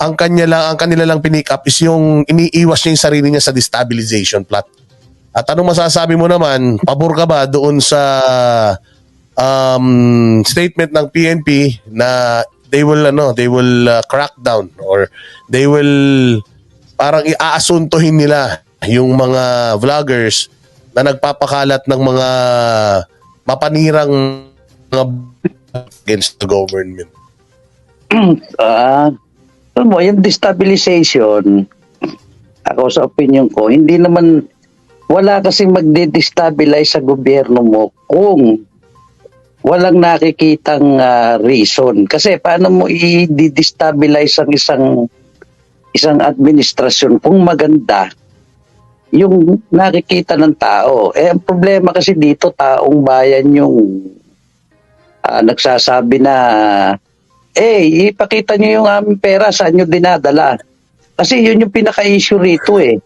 ang kanya lang ang kanila lang pinick up is yung iniiwas niya yung sarili niya sa destabilization plot. At anong masasabi mo naman, pabor ka ba doon sa um, statement ng PNP na they will ano, they will uh, crack down or they will parang iaasuntuhin nila yung mga vloggers na nagpapakalat ng mga mapanirang against the government. Ah, alam mo, yung destabilization, ako sa opinion ko, hindi naman, wala kasi magde-destabilize sa gobyerno mo kung walang nakikitang ah, reason. Kasi paano mo i-destabilize ang isang isang administrasyon kung maganda yung nakikita ng tao. Eh, ang problema kasi dito, taong bayan yung ah, nagsasabi na eh, ipakita nyo yung aming pera, saan nyo dinadala. Kasi yun yung pinaka-issue rito eh.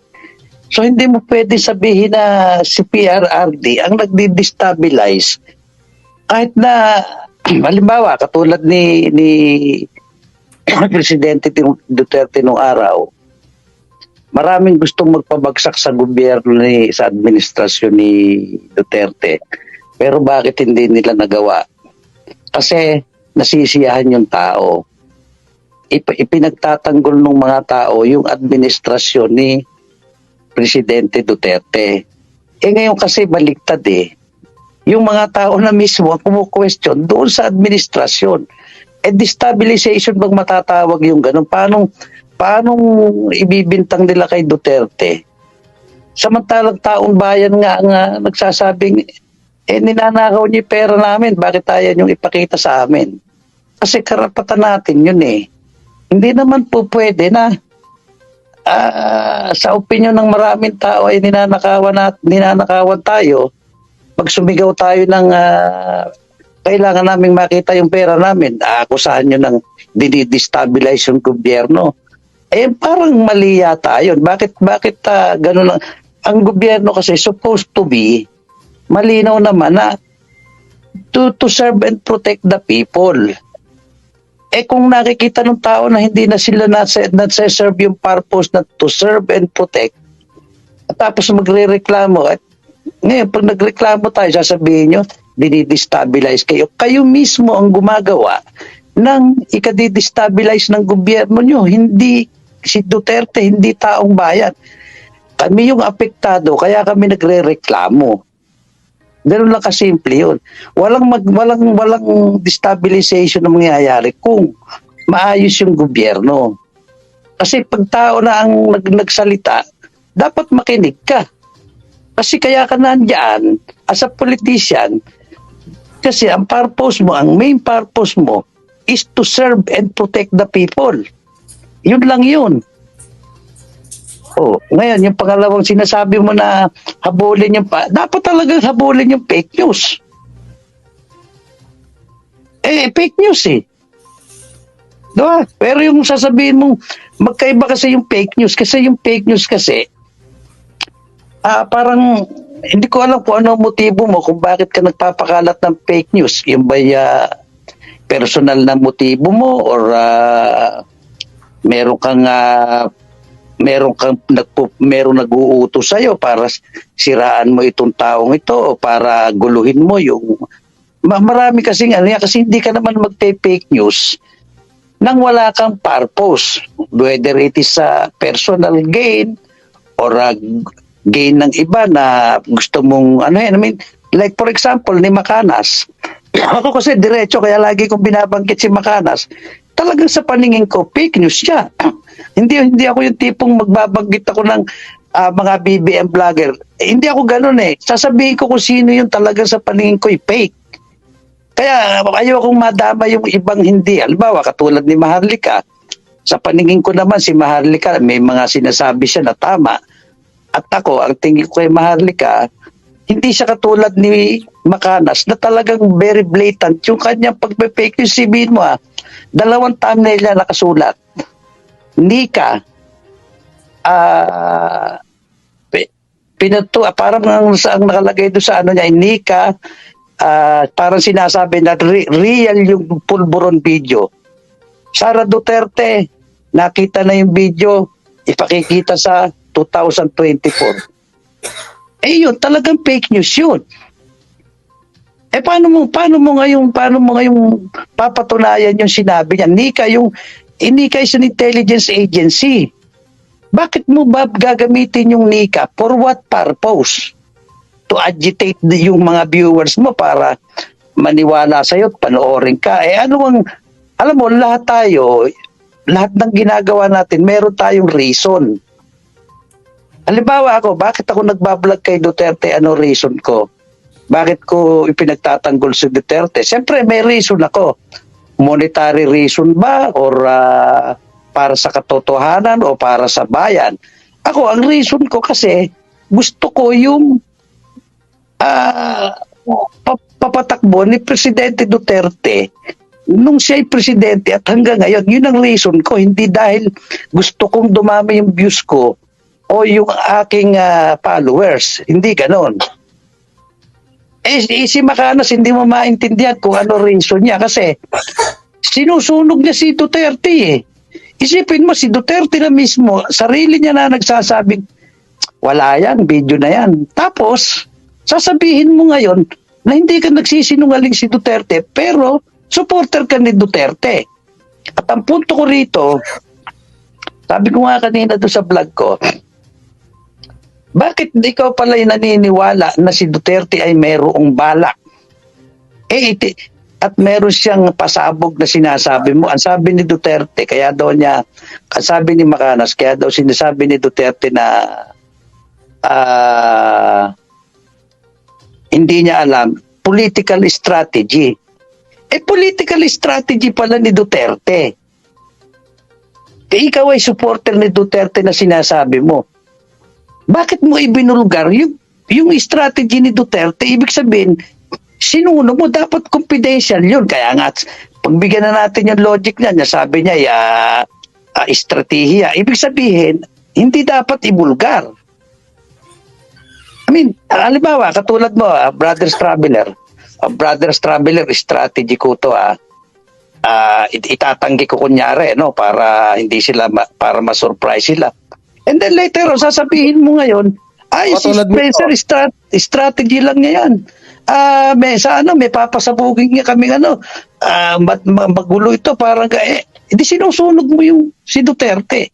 So hindi mo pwede sabihin na si PRRD ang nagdi-destabilize kahit na halimbawa katulad ni ni Presidente Duterte nung araw maraming gustong magpabagsak sa gobyerno ni sa administrasyon ni Duterte pero bakit hindi nila nagawa kasi nasisiyahan yung tao. Ip- ipinagtatanggol ng mga tao yung administrasyon ni Presidente Duterte. Eh ngayon kasi baliktad eh. Yung mga tao na mismo ang kumu-question doon sa administrasyon. Eh destabilization bang matatawag yung ganun? Paano, paano ibibintang nila kay Duterte? Samantalang taong bayan nga nga nagsasabing eh ninanakaw niyo yung pera namin, bakit tayo yung ipakita sa amin? Kasi karapatan natin yun eh. Hindi naman po pwede na ah, sa opinion ng maraming tao ay ninanakawan, at, ninanakawan tayo pag sumigaw tayo ng ah, kailangan naming makita yung pera namin, aakusahan nyo ng dinidestabilize yung gobyerno. Eh parang mali yata yun. Bakit, bakit ah, ganun ang, ang gobyerno kasi supposed to be malinaw naman na to, to serve and protect the people. Eh kung nakikita ng tao na hindi na sila nasa, nasa-serve yung purpose na to serve and protect, at tapos magre-reklamo, at ngayon pag nagreklamo tayo, sasabihin nyo, dinidestabilize kayo. Kayo mismo ang gumagawa ng ikadidestabilize ng gobyerno nyo. Hindi si Duterte, hindi taong bayan. Kami yung apektado, kaya kami nagre-reklamo. Ganun lang kasimple yun. Walang, mag, walang, walang destabilization na mangyayari kung maayos yung gobyerno. Kasi pag tao na ang nag, nagsalita, dapat makinig ka. Kasi kaya ka nandyan as a politician, kasi ang purpose mo, ang main purpose mo is to serve and protect the people. Yun lang yun. Oh, ngayon, yung pangalawang sinasabi mo na habulin yung pa, dapat talagang habulin yung fake news. Eh, fake news eh. Diba? Pero yung sasabihin mong magkaiba kasi yung fake news kasi yung fake news kasi ah parang hindi ko alam kung ano ang motibo mo kung bakit ka nagpapakalat ng fake news. Yung ba ah, personal na motibo mo or ah, meron kang ah, meron kang nagpo, meron nag-uutos sa para siraan mo itong taong ito o para guluhin mo yung ma- marami kasi ano yan, kasi hindi ka naman magpe-fake news nang wala kang purpose. Whether it is sa personal gain or a gain ng iba na gusto mong ano yan I mean like for example ni Makanas. Ako kasi diretso kaya lagi kong binabanggit si Makanas talagang sa paningin ko fake news siya hindi hindi ako yung tipong magbabanggit ako ng ah, mga BBM vlogger Eh, hindi ako ganun eh sasabihin ko kung sino yung talagang sa paningin ko fake kaya ayaw kong madama yung ibang hindi. Halimbawa, katulad ni Maharlika. Sa paningin ko naman, si Maharlika, may mga sinasabi siya na tama. At ako, ang tingin ko kay Maharlika, hindi siya katulad ni Makanas na talagang very blatant. Yung kanyang pagpe-fake news, sabihin mo ah, dalawang thumbnail na nakasulat. Nika, ah, pi- pinatu, ah, parang ang, ang nakalagay doon sa ano niya, Nika, ah, parang sinasabi na re- real yung pulburon video. Sara Duterte, nakita na yung video, ipakikita sa 2024. Eh yun, talagang fake news yun. Eh paano mo paano mo ngayon paano mo ngayon papatunayan yung sinabi niya? Nika yung Nika is an intelligence agency. Bakit mo ba gagamitin yung Nika? For what purpose? To agitate yung mga viewers mo para maniwala sa iyo at panoorin ka. Eh ano ang alam mo lahat tayo lahat ng ginagawa natin meron tayong reason. Halimbawa ako, bakit ako nagbablog kay Duterte? Ano reason ko? Bakit ko ipinagtatanggol si Duterte? Siyempre, may reason ako. Monetary reason ba? Or ah, para sa katotohanan o para sa bayan? Ako, ang reason ko kasi, gusto ko yung pa- papatakbo ni Presidente Duterte nung siya'y presidente at hanggang ngayon, yun ang reason ko. Hindi dahil gusto kong dumami yung views ko o yung aking ah, followers. Hindi ganon. Eh, si- si Makanas hindi mo maintindihan kung ano reason niya kasi sinusunog niya si Duterte eh. Isipin mo si Duterte na mismo, sarili niya na nagsasabing wala yan, video na yan. Tapos, sasabihin mo ngayon na hindi ka nagsisinungaling si Duterte pero supporter ka ni Duterte. At ang punto ko rito, sabi ko nga kanina doon sa vlog ko, bakit ikaw pala yung naniniwala na si Duterte ay mayroong balak? Eh, iti, at meron siyang pasabog na sinasabi mo. Ang sabi ni Duterte, kaya daw niya, ang sabi ni Makanas, kaya daw sinasabi ni Duterte na ah, hindi niya alam, political strategy. Eh, political strategy pala ni Duterte. Eh, ikaw ay supporter ni Duterte na sinasabi mo. Bakit mo ibinulgar yung, yung strategy ni Duterte? Ibig sabihin, sinuno mo, dapat confidential yun. Kaya nga, pagbigyan na natin yung logic niya, niya sabi niya, ya, ah, estratehiya. Ibig sabihin, hindi dapat ibulgar. I mean, halimbawa, katulad mo, ah, Brothers Traveler. Ah, Brothers Traveler, strategy ko to ah. Ah, it- itatanggi ko kunyari, no, para hindi sila, ma- para ma-surprise sila. And then later on, sasabihin mo ngayon, ay, si Katulad mo Spencer, strat- strategy lang niya yan. Ah, may sa ano, may papasabugin niya kami ano, ah, mat, ma- magulo ito parang ka eh, hindi sinusunog mo yung si Duterte.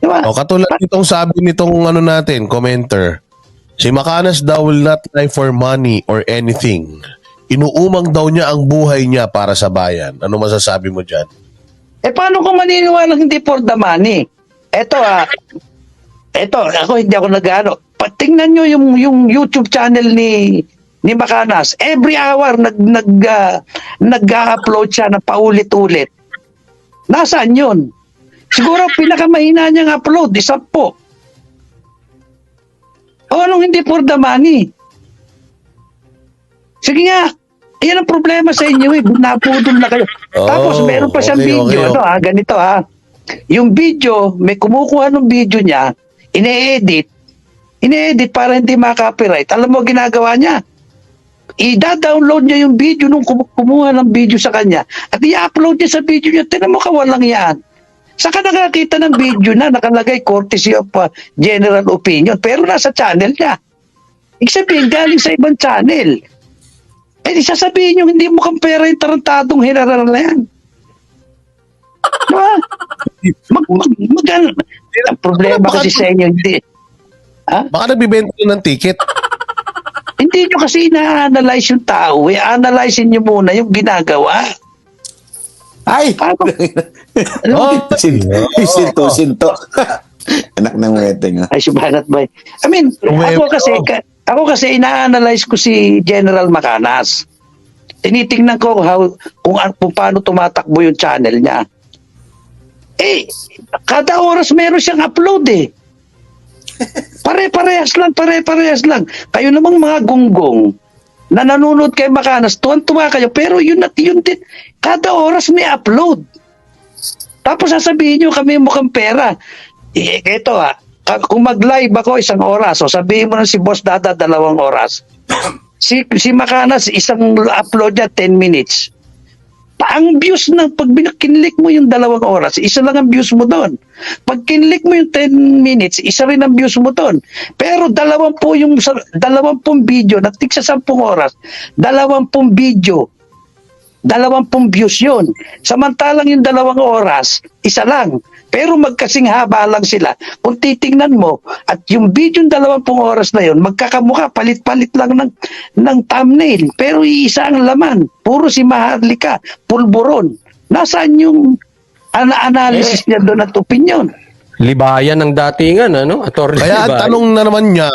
Di ba? O katulad nitong sabi nitong ano natin, commenter, si Makanas daw will not lie for money or anything. Inuumang daw niya ang buhay niya para sa bayan. Ano masasabi mo dyan? Eh paano kung maniniwala hindi for the money? Eto ah, eto, ako hindi ako nag-ano. Patingnan nyo yung, yung YouTube channel ni ni Makanas. Every hour nag nag ah, nag-upload siya na paulit-ulit. Nasaan yun? Siguro pinakamahina niyang upload, isa po. O anong hindi for the money? Sige nga, yan ang problema sa inyo eh. Napudol na kayo. Oh, Tapos meron pa siyang okay, video, okay, ano ha, ganito ha. Yung video, may kumukuha ng video niya, ine-edit, ine-edit para hindi ma-copyright. Alam mo ginagawa niya? I-download niya yung video nung kum- kumuha ng video sa kanya at i-upload niya sa video niya. Tinan mo kawalang yan. Saka nakakita ng video na nakalagay courtesy of uh, general opinion pero nasa channel niya. Ibig sabihin, galing sa ibang channel. Eh, di sasabihin nyo, hindi mo kampera yung tarantadong hinaral na yan. Diba? Mag, mag, mag, ang problema kasi sa inyo, hindi. Ha? Baka nagbibenta ng ticket. Hindi nyo kasi ina-analyze yung tao. Eh, analyze nyo muna yung ginagawa. Ay! Paano? Oh, Sin- Sinto, sinto. Anak ng wedding. ah. Ay, subanat ba? I mean, ako kasi, oh. ka- ako kasi ina-analyze ko si General Macanas. Tinitingnan ko how, kung, an- kung paano tumatakbo yung channel niya. Eh, kada oras meron siyang upload eh. Pare-parehas lang, pare-parehas lang. Kayo namang mga gunggong na nanonood kay Macanas, tuwan-tuwa kayo, pero yun at yun din, kada oras may upload. Tapos sasabihin nyo kami mukhang pera. Eh, eto ha, ka- kung mag-live ako isang oras, o sabihin mo na si Boss Dada dalawang oras. Si, si Makanas, isang upload niya 10 minutes. Ang views na pag binakinlik mo yung dalawang oras, isa lang ang views mo doon. Pag kinlik mo yung 10 minutes, isa rin ang views mo doon. Pero dalawampu yung sa- dalawampung video na tig sa 10 oras, dalawampung video, dalawampung views yun. Samantalang yung dalawang oras, isa lang. Pero magkasing haba lang sila. Kung titingnan mo, at yung video yung dalawampung oras na yun, magkakamuka, palit-palit lang ng, ng thumbnail. Pero iisa ang laman. Puro si Maharlika, pulburon. Nasaan yung ana-analysis niya doon at opinion? Libayan ng datingan, ano? Attorney Kaya ang tanong na naman niya,